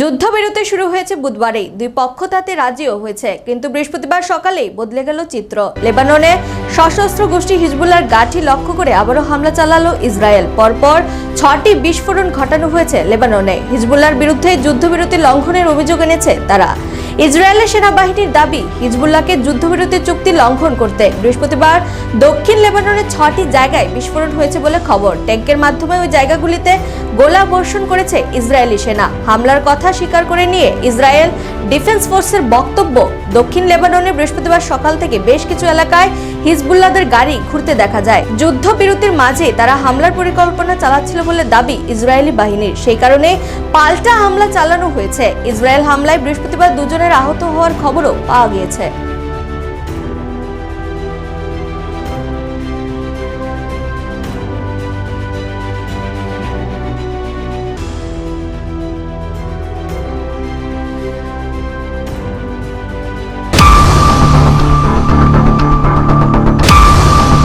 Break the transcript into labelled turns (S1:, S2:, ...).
S1: যুদ্ধবিরতি শুরু হয়েছে বুধবারেই। দুই পক্ষ তাতে রাজিও হয়েছে। কিন্তু বৃহস্পতিবার সকালেই বদলে গেল চিত্র। লেবাননে সশস্ত্র গোষ্ঠী হিজবুল্লার গাঠি লক্ষ্য করে আবারও হামলা চালালো ইসরায়েল। পরপর ছটি বিস্ফোরণ ঘটানো হয়েছে লেবাননে। হিজবুল্লার বিরুদ্ধে যুদ্ধবিরতি লঙ্ঘনের অভিযোগ এনেছে তারা। ইসরায়েলের সেনাবাহিনীর দাবি, হিজবুল্লাহকে যুদ্ধবিরতি চুক্তি লঙ্ঘন করতে। বৃহস্পতিবার দক্ষিণ লেবাননের ছটি জায়গায় বিস্ফোরণ হয়েছে বলে খবর। ট্যাঙ্কের মাধ্যমে ওই জায়গাগুলিতে গোলা বর্ষণ করেছে ইসরায়েলি সেনা। হামলার কথা স্বীকার করে নিয়ে ইসরায়েল ডিফেন্স ফোর্সের বক্তব্য। দক্ষিণ লেবাননে বৃহস্পতিবার সকাল থেকে বেশ কিছু এলাকায় হিজবুল্লাদের গাড়ি ঘুরতে দেখা যায়। যুদ্ধবিরতির মাঝে তারা হামলার পরিকল্পনা চালাচ্ছিল বলে দাবি ইসরায়েলি বাহিনীর। সেই কারণে পাল্টা হামলা চালানো হয়েছে। ইসরায়েল হামলায় বৃহস্পতিবার দুজনের আহত হওয়ার খবরও পাওয়া গিয়েছে।